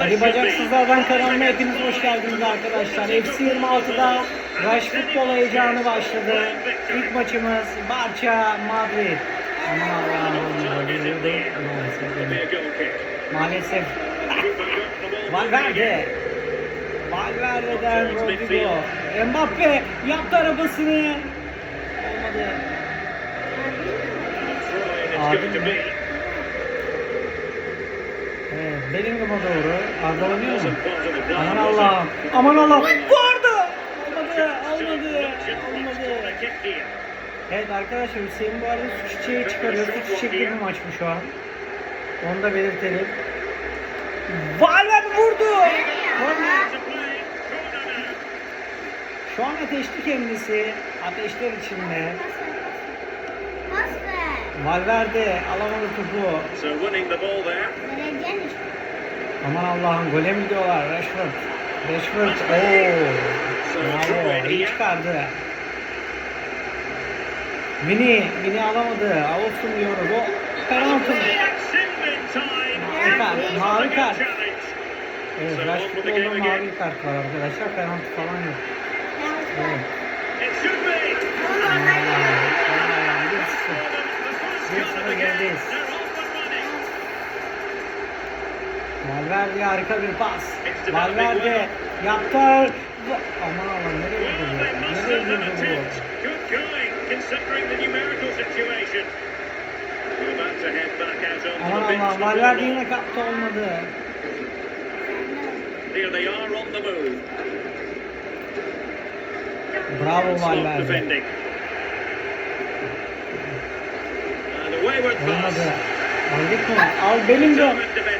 Ali Bacaksızlardan kanalına hepiniz hoş geldiniz arkadaşlar. FC 26'da Rush Futbol heyecanı başladı. İlk maçımız Barça Madrid. Aman Allah'ım. Maalesef. Valverde. Valverde'den Rodrigo. Mbappe yaptı arabasını. Olmadı. Adil? Bellingham'a doğru. Arda oynuyor mu? Aman Allah'ım. Aman Allah'ım. Vardı. Olmadı. Olmadı. Olmadı. Evet arkadaşlar Hüseyin bu arada su çiçeği çıkarıyor. Su çiçekli bir maç bu şu an. Onu da belirtelim. Valverde vurdu. Şu an ateşli kendisi. Ateşler içinde. Valverde alamadı topu. So winning the ball there. Aman Allah'ım gole mi gidiyorlar Rashford? Rashford ooo. Bravo iyi çıkardı. Vini, Vini alamadı. Olsun diyoruz. O penaltı mı? Mavi kart. Evet, Rashford'da mavi kart var arkadaşlar. Penaltı falan yok. Evet. Bir sıfır. Bir sıfır gerideyiz. Valverde harika bir pas. Valverde yaptı. Aman Allah'ım nereye bu? Nereye vurdu bu? Aman. Allah'ım Valverde yine kaptı olmadı. Bravo Valverde. Olmadı. Aldık mı? Al Bellingham.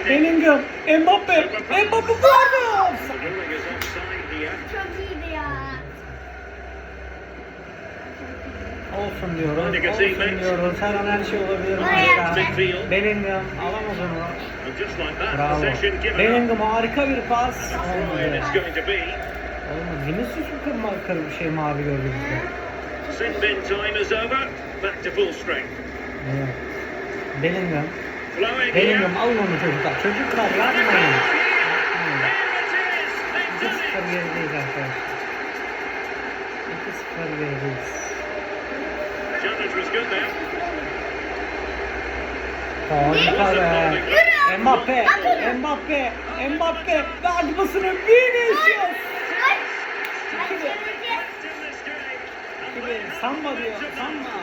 Bellingham. Mbappe. Mbappe here. Çok iyiydi ya. Olsun diyoruz. Olsun diyoruz. Her an her şey olabilir. Midfield. Bellingham alamaz onu. Bravo. Bellingham harika bir pas. Olmadı. Olmadı. Vinicius mu kırma, kır, şey mavi gördü bizde? Sin bin time is over. Back to full strength. Evet. Bellingham. Bellingham onu çocuklar. Çocuklar yapmayın. There it is. They've 2-0 done it. gerideyiz arkadaşlar. 2-0 gerideyiz. Harika be. Mbappe, Mbappe, Mbappe. Verdi basını Vinicius. Game. Gibi samba diyor, samba.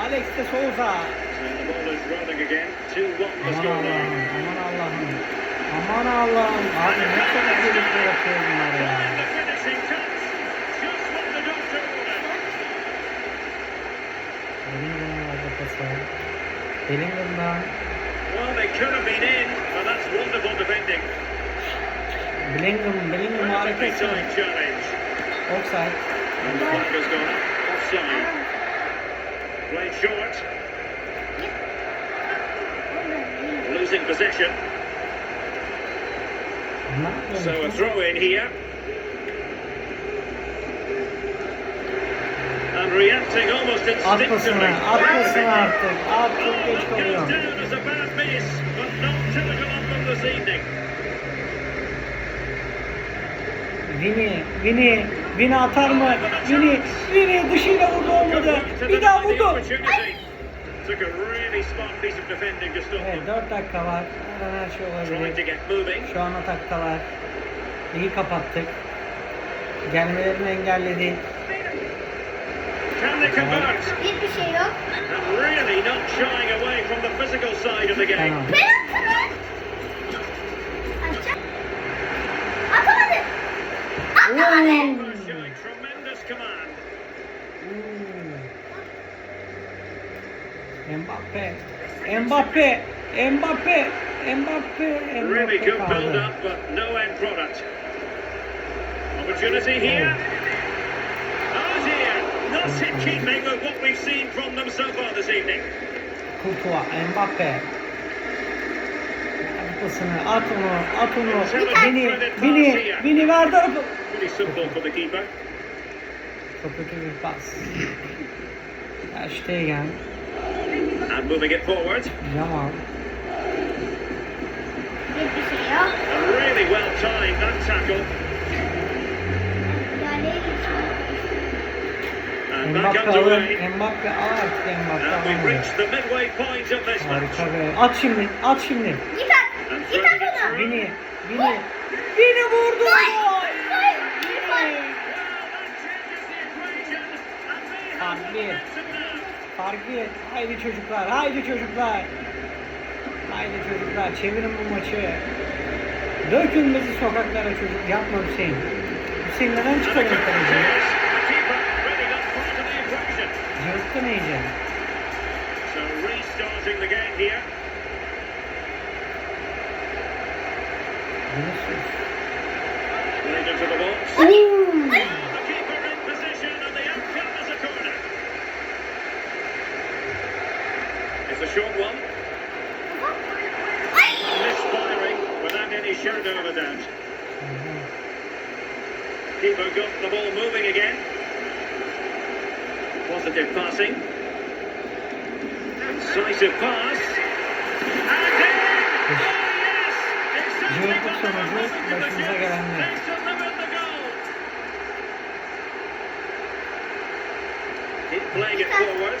Alex de Souza. And the ball is rolling again. 2-1 the scoreline. Aman Allah'ım. Aman Allah'ım. Abi ne çok tehlikeli yapıyor ya. Bellingham'ın. Bellingham'dan Well, they could have been in, but that's wonderful defending. Bellingham, Bellingham challenge. Offside. And the flag has gone up. Offside. Played short. Losing possession. So a throw in here. And reacting almost instinctively. at pasını artık. At çok geç what goes kalıyor. down as a bad miss, but not typical of them this evening. Vini, Vini, Vini atar mı? Vini, Vini dışıyla vurdu olmadı. Bir daha vurdu. Took a really smart piece of defending just off Evet them. 4 dakika var. Her an her şey Trying to olabilir. get moving. Şu an ataktalar. İyi kapattık. Gelmelerini engelledik. Can they convert? Hiçbir şey yok. And really not shying away from the physical side of the game. Tamam. Penaltı Mbappe, Mbappe, Mbappe, Mbappe, Really good build up, but no end product. Opportunity here. Oh dear, not in keeping with what we've seen from them so far this evening. Courtois, Mbappe. At pasını, at onu, at onu. Vini, Vini, Vini verdi. Pretty simple for the keeper. Kötü bir pas. Ter Stegen, And moving it forward. Yamal. Hiçbir. And really well timed that tackle. And back Mbappe alın. underway. Mbappe al artık Mbappe And we've alamıyor. reached the midway point of this match. Harika be. At şimdi. At şimdi. Git at. Git at onu. Vini. Vini. Vini vurdu. Gol. Gol. Gol. Bir gol. Fark et. Haydi çocuklar. Haydi çocuklar. Haydi çocuklar. Çevirin bu maçı. Dökün bizi sokaklara çocuk. Yapma Hüseyin. Hüseyin neden And a çıkarıyor couple of kaleciyi? players. The keeper really not part of the equation. Cırttın iyice. So restarting the game here. Shadow of a doubt. Keeper got the ball moving again. Positive passing. Incisive pass. And in! Oh yes! It's certainly Cıvıklık got the sonucu momentum of the başımıza game. gelenler. They delivered the goal. Keep playing it forward.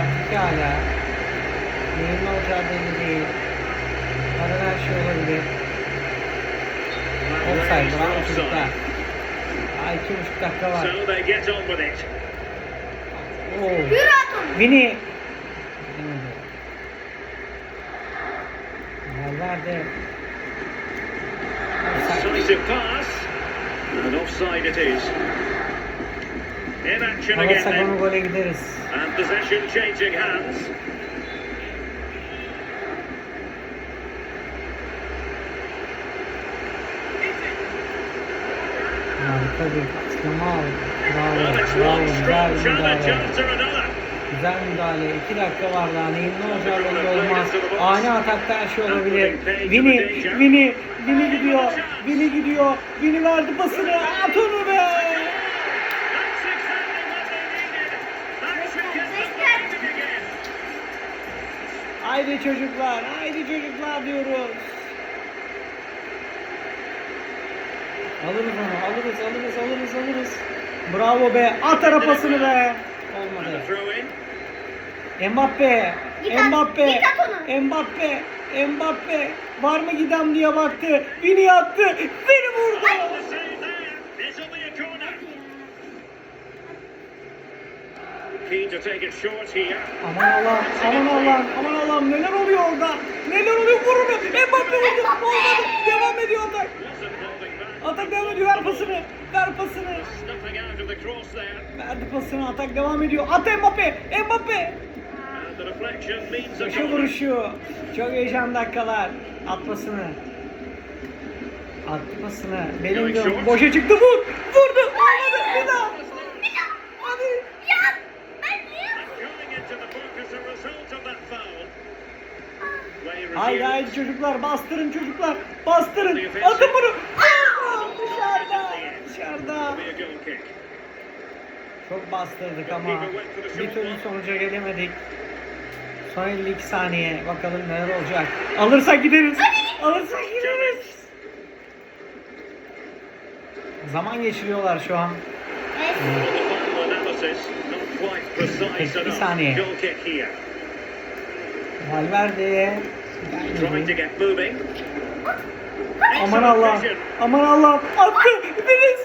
İki hala. Neyin ne olacağı belli değil. Her her şey olabilir. And Offside. for çocuklar. Daha iki buçuk dakika var. So they get on with it. Oo. Vini. Valverde. Offside. Decisive pass. And offside it is. Alırsak onu gole gideriz. Harika bir patlama aldı. Bravo, bravo, güzel müdahale. Güzel müdahale. İki dakika var daha. Neyin ne olacağı belli olmaz. Ani atakta her şey olabilir. Vini, Vini, Vini gidiyor. Vini gidiyor. Vini verdi pasını. At onu be. Haydi çocuklar, haydi çocuklar diyoruz. Alırız onu, alırız, alırız, alırız, alırız. Bravo be, at ara pasını be. Olmadı. Mbappe, Git at, Mbappe, git at onu. Mbappe, Mbappe. Var mı gidem diye baktı. Vini attı, Vini vurdu. The save there. It's only a corner. Keen to take it short here. Aman Allah'ım, aman Allah'ım, aman Allah'ım neler oluyor orada? Neler oluyor? Vurmuyor. Mbappe vurdu. Olmadı. Devam ediyor atak. Atak devam ediyor. Ver pasını. Ver pasını. Verdi pasını. Atak devam ediyor. At Mbappe. Mbappe. Köşe vuruşu. Çok heyecan dakikalar. At pasını. Attı pasını. Benim diyorum. Boşa çıktı. Vur. Haydi haydi çocuklar. Bastırın çocuklar. Bastırın. Atın bunu. Aa, Dışarıda. Dışarıda. Çok bastırdık ama bir türlü sonuca gelemedik. Son 52 saniye. Bakalım neler olacak. Alırsak gideriz. Alırsak gideriz. Zaman geçiriyorlar şu an. Bir saniye. Goal kick here. Valverde. Trying to. Aman Allah. Aman Allah. Attı. Deniz.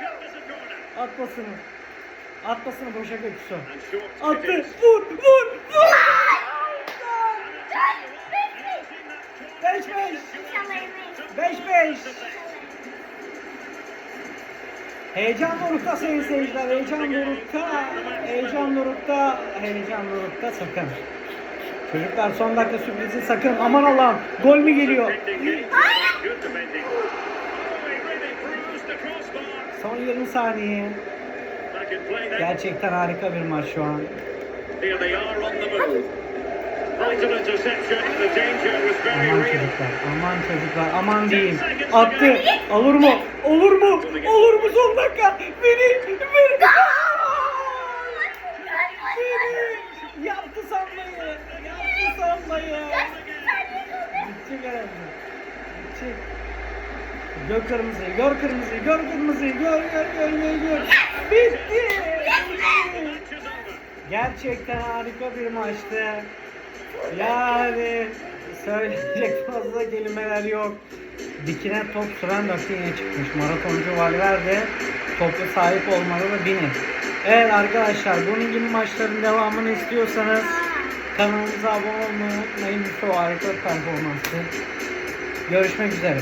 Count as a corner. At pasını. At pasını boşa götürsün. Attı. Vur. Vur. Vur. Beş beş. Beş beş. Heyecan dorukta sayın seyirciler. Heyecan dorukta. Heyecan dorukta. Heyecan dorukta sakın. Çocuklar son dakika sürprizi sakın. Aman Allah'ım. Gol mü geliyor? Son 20 saniye. Gerçekten harika bir maç şu an. Aman çocuklar, aman çocuklar, aman diyeyim. Attı. Olur mu? Olur mu? Olur mu son dakika? Beni. Gör kırmızıyı, gör kırmızıyı, gör kırmızıyı, gör, gör, gör, gör, gör. Bitti. Gerçekten harika bir maçtı. Yani söyleyecek fazla kelimeler yok. Dikine top süren Rafinha çıkmış. Maratoncu Valverde topu sahip olmalı da bini. Evet arkadaşlar bunun gibi maçların devamını istiyorsanız kanalımıza abone olmayı unutmayın. Bu harika performanstı. Görüşmek üzere.